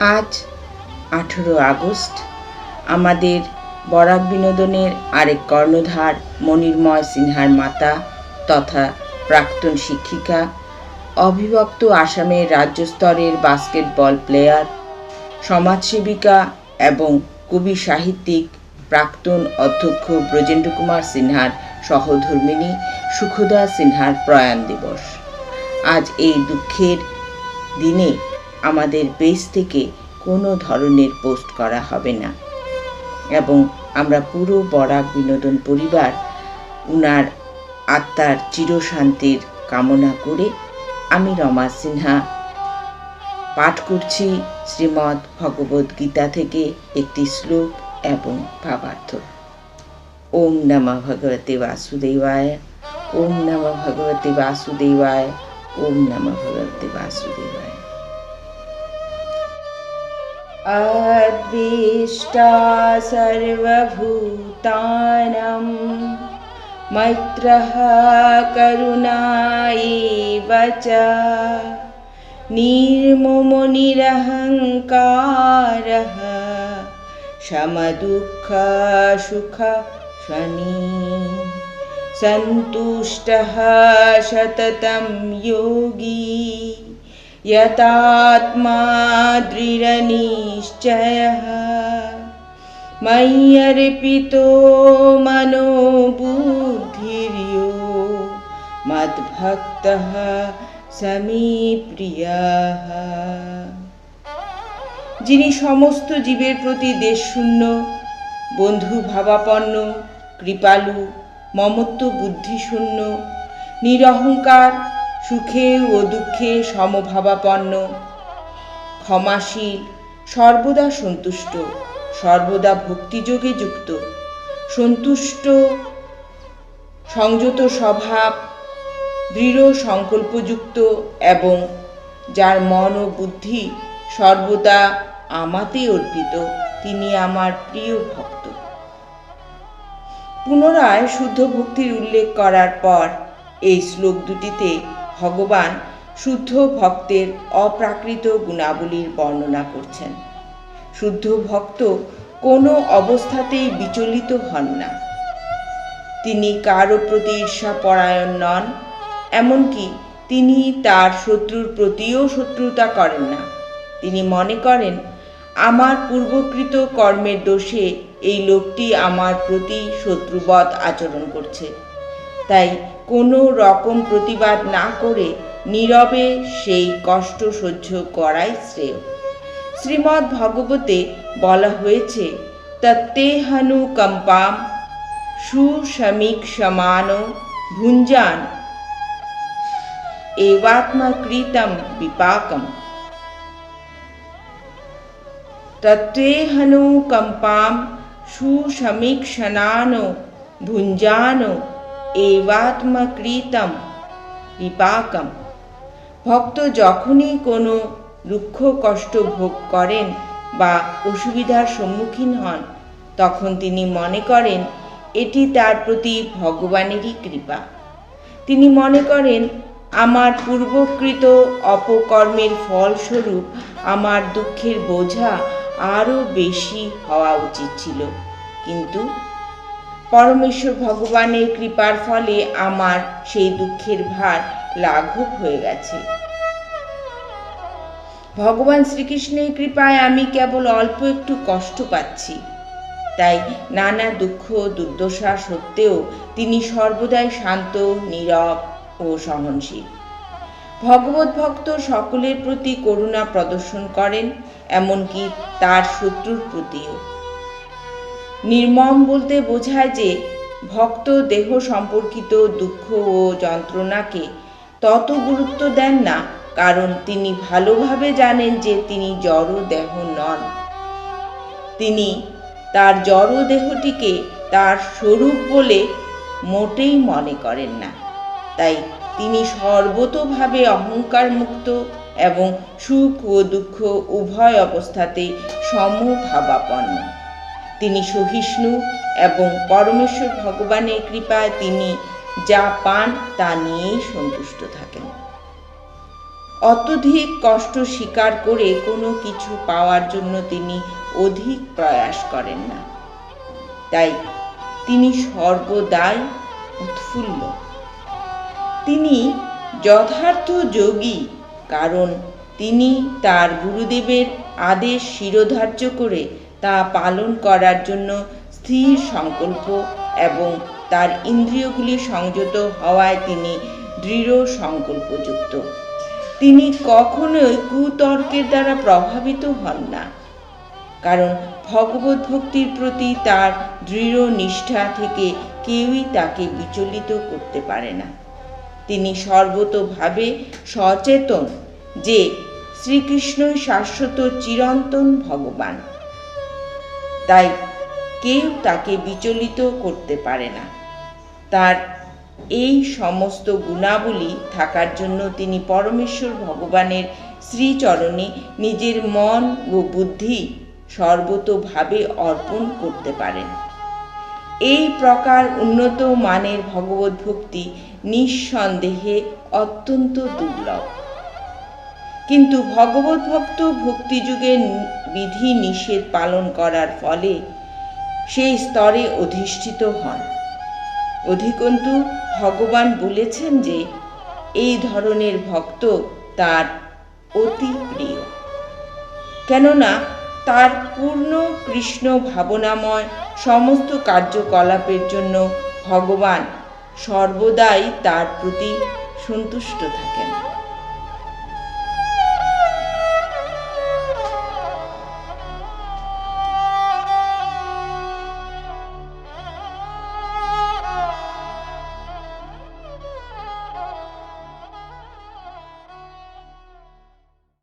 আজ আঠেরো আগস্ট। আমাদের বরাক বিনোদনের আরেক কর্ণধার মনির্ময় সিনহার মাতা তথা প্রাক্তন শিক্ষিকা, অবিভক্ত আসামের রাজ্য স্তরের বাস্কেটবল প্লেয়ার সমাজসেবিকা এবং কবি সাহিত্যিক প্রাক্তন অধ্যক্ষ ব্রজেন্দ্র কুমার সিনহার সহধর্মিণী সুখদা সিনহার প্রয়াণ দিবস। আজ এই দুঃখের দিনে আমাদের পেজ থেকে কোনো ধরনের পোস্ট করা হবে না। এবং আমরা পুরো বরাক বিনোদন পরিবার, উনার আত্মার চিরশান্তির কামনা করে আমি রমা সিনহা পাঠ করছি শ্রীমদ্ ভগবদ গীতা থেকে একটি শ্লোক এবং ভাবার্থ। ওম নমঃ ভগবতে বাসুদেবায়, ওম নমঃ ভগবতে বাসুদেবায়, ওম নমঃ ভগবতে বাসুদেবায়। अद्विष्टा सर्वभूतानां। मैत्रः करुणायैव च निर्मुमुनिरहङ्कारः शमदुःखसुख शनि। सन्तुष्टः सततं योगी। यतात्मा दृढनिश्चयः मय्यर्पितो मनो बुद्धिर्यो मद्भक्तः समे প্রিয়াः যিনি সমস্ত জীবের প্রতি দেশশূন্য বন্ধু ভাবাপন্ন কৃপালু মমত্ব বুদ্ধিশূন্য নিরহংকার সুখে ও দুঃখে সমভাবাপন্ন। ক্ষমাশীল, সর্বদা সন্তুষ্ট, সর্বদা ভক্তিযোগে যুক্ত। সন্তুষ্ট, সংযত স্বভাব, দৃঢ় সংকল্পযুক্ত এবং যার মন ও বুদ্ধি সর্বদা আমাতে অর্পিত, তিনি আমার প্রিয় ভক্ত। পুনরায় শুদ্ধ ভক্তির উল্লেখ করার পর এই শ্লোক দুটিতে ভগবান শুদ্ধ ভক্তের অপ্রাকৃত গুণাবলীর বর্ণনা করছেন। শুদ্ধ ভক্ত কোনো অবস্থাতেই বিচলিত হন না। তিনি কারও প্রতি ঈর্ষা পরায়ণ নন, এমনকি তিনি তার শত্রুর প্রতিও শত্রুতা করেন না। তিনি মনে করেন, আমার পূর্বকৃত কর্মের দোষে এই লোকটি আমার প্রতি শত্রুবৎ আচরণ করছে। তাই কোনো রকম প্রতিবাদ না করে নীরবে সেই কষ্ট সহ্য করাই শ্রেয়। শ্রীমদ্ ভগবতে বলা হয়েছে, তত্তেহানু কম্পাম সুসমীক সমান ভুঞ্জান। এবাত্মকৃতম বিপাকম। তত্ত্বেহনু কম্পাম সুসমীক্ষণানো ভুঞ্জানো এবাত্মকৃতম, বিপাকম। ভক্ত যখনই কোনো দুঃখ কষ্ট ভোগ করেন বা অসুবিধার সম্মুখীন হন, তখন তিনি মনে করেন, এটি তার প্রতি ভগবানেরই কৃপা। তিনি মনে করেন, আমার পূর্বকৃত অপকর্মের ফলস্বরূপ আমার দুঃখের বোঝা আরও বেশি হওয়া উচিত ছিল। কিন্তু পরমেশ্বর ভগবানের কৃপার ফলে আমার সেই দুঃখের ভার লাঘব হয়ে গেছে। ভগবান শ্রীকৃষ্ণের কৃপায় আমি কেবল অল্প একটু কষ্ট পাচ্ছি। তাই নানা দুঃখ দুর্দশা সত্ত্বেও তিনি সর্বদাই শান্ত, নীরব ও সহনশীল। ভগবত ভক্ত সকলের প্রতি করুণা প্রদর্শন করেন, এমনকি তার শত্রুর প্রতিও। নির্মম বলতে বোঝায় যে, ভক্ত দেহ সম্পর্কিত দুঃখ ও যন্ত্রণাকে তত গুরুত্ব দেন না, কারণ তিনি ভালোভাবে জানেন যে তিনি জড় দেহ নন। তিনি তার জড় দেহটিকে তার স্বরূপ বলে মোটেই মনে করেন না। তাই তিনি সর্বতোভাবে অহংকার মুক্ত এবং সুখ ও দুঃখ উভয় অবস্থাতে সমভাবাপন্ন। তিনি সহিষ্ণু এবং পরমেশ্বর ভগবানের কৃপায় তিনি যা পান তা নিয়েই সন্তুষ্ট থাকেন। অত্যধিক কষ্ট স্বীকার করে কোনো কিছু পাওয়ার জন্য তিনি অধিক প্রয়াস করেন না। তাই তিনি সর্বদাই উৎফুল্ল। তিনি যথার্থ যোগী, কারণ তিনি তার গুরুদেবের আদেশ শিরোধার্য করে তা পালন করার জন্য স্থির সংকল্প এবং তার ইন্দ্রিয়গুলি সংযত হওয়ায় তিনি দৃঢ় সংকল্পযুক্ত। তিনি কখনোই কুতর্কের দ্বারা প্রভাবিত হন না। কারণ ভগবত ভক্তির প্রতি তার দৃঢ় নিষ্ঠা থেকে কেউই তাকে বিচলিত করতে পারে না। তিনি সর্বতোভাবে সচেতন যে শ্রীকৃষ্ণই শাশ্বত চিরন্তন ভগবান। তাই কেউ তাকে বিচলিত করতে পারে না। তার এই সমস্ত গুণাবলী থাকার জন্য তিনি পরমেশ্বর ভগবানের শ্রীচরণে নিজের মন ও বুদ্ধি সর্বতোভাবে অর্পণ করতে পারেন। এই প্রকার উন্নত মানের ভগবত ভক্তি নিঃসন্দেহে অত্যন্ত দুর্লভ। কিন্তু ভগবত ভক্ত ভক্তিযুগে বিধি নিষেধ পালন করার ফলে সেই স্তরে অধিষ্ঠিত হন। অধিকন্তু ভগবান বলেছেন যে, এই ধরনের ভক্ত তার অতি প্রিয়। কেননা তার পূর্ণ কৃষ্ণ ভাবনাময় সমস্ত কার্যকলাপের জন্য ভগবান সর্বদাই তার প্রতি সন্তুষ্ট থাকেন।